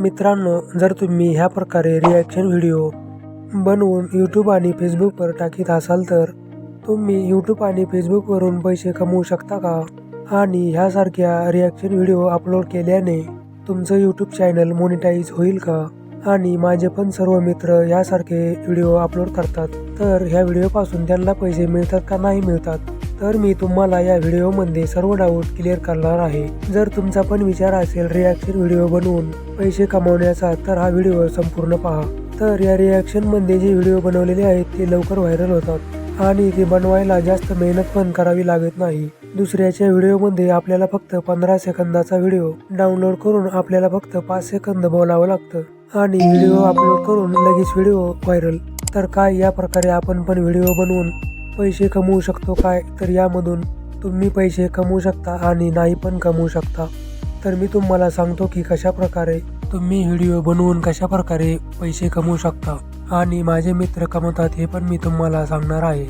मित्रांनो जर तुम्ही ह्या प्रकारे रिॲक्शन व्हिडिओ बनवून यूट्यूब आणि फेसबुकवर टाकीत असाल तर तुम्ही यूट्यूब आणि फेसबुकवरून पैसे कमवू शकता का? आणि ह्यासारख्या रिॲक्शन व्हिडिओ अपलोड केल्याने तुमचं यूट्यूब चॅनल मोनिटाईज होईल का? आणि माझे पण सर्व मित्र यासारखे व्हिडिओ अपलोड करतात. तर ह्या व्हिडिओपासून त्यांना पैसे मिळतात का नाही मिळतात? तर मी तुम्हाला या व्हिडिओमध्ये सर्व डाऊट क्लिअर करणार आहे. जर तुमचा पण विचार असेल रिॲक्शन व्हिडिओ बनवून पैसे कमावण्याचा तर हा व्हिडिओ संपूर्ण पहा. तर या रिॲक्शनमध्ये जे व्हिडिओ बनवलेले आहेत ते लवकर व्हायरल होतात. आणि ते बनवायला जास्त मेहनत पण करावी लागत नाही. दुसऱ्याच्या व्हिडिओमध्ये आपल्याला फक्त पंधरा सेकंदाचा व्हिडिओ डाउनलोड करून आपल्याला फक्त पाच सेकंद बोलावं लागतं. आणि व्हिडिओ अपलोड करून लगेच व्हिडिओ व्हायरल तर काय या प्रकारे आपण पण व्हिडिओ बनवून पैसे कमवू शकतो काय? तर यामधून तुम्ही पैसे कमवू शकता आणि नाही पण कमवू शकता. तर मी तुम्हाला सांगतो की कशा प्रकारे तुम्ही व्हिडिओ बनवून कशा प्रकारे पैसे कमवू शकता आणि माझे मित्र कमवतात हे पण मी तुम्हाला सांगणार आहे.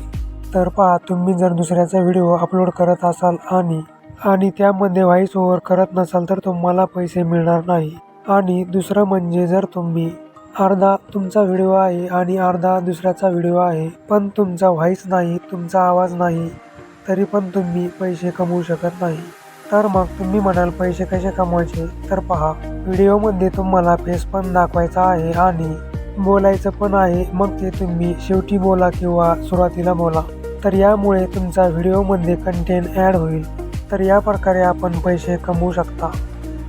तर पहा तुम्ही जर दुसऱ्याचा व्हिडिओ अपलोड करत असाल आणि आणि त्यामध्ये व्हॉइस ओव्हर करत नसाल तर तुम्हाला पैसे मिळणार नाही. आणि दुसरं म्हणजे जर तुम्ही अर्धा तुमचा व्हिडिओ आहे आणि अर्धा दुसऱ्याचा व्हिडिओ आहे. पण तुमचा व्हॉइस नाही तुमचा आवाज नाही तरी पण तुम्ही पैसे कमवू शकत नाही. तर मग तुम्ही म्हणाल पैसे कसे कमवायचे? तर पहा व्हिडिओमध्ये तुम्हाला फेस पण दाखवायचा आहे आणि बोलायचं पण आहे. मग ते तुम्ही शेवटी बोला किंवा सुरुवातीला बोला. तर यामुळे तुमचा व्हिडिओमध्ये कंटेंट ॲड होईल. तर या प्रकारे आपण पैसे कमवू शकता.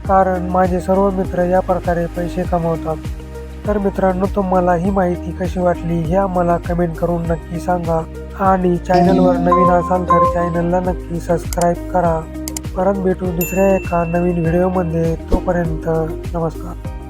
कारण माझे सर्व मित्र या प्रकारे पैसे कमवतात. तर मित्रांनो तुम्हाला ही माहिती कशी वाटली हे आम्हाला कमेंट करून नक्की सांगा. आणि चॅनलवर नवीन असाल तर चॅनलला नक्की सबस्क्राईब करा. परत भेटू दुसऱ्या एका नवीन व्हिडिओमध्ये तोपर्यंत नमस्कार.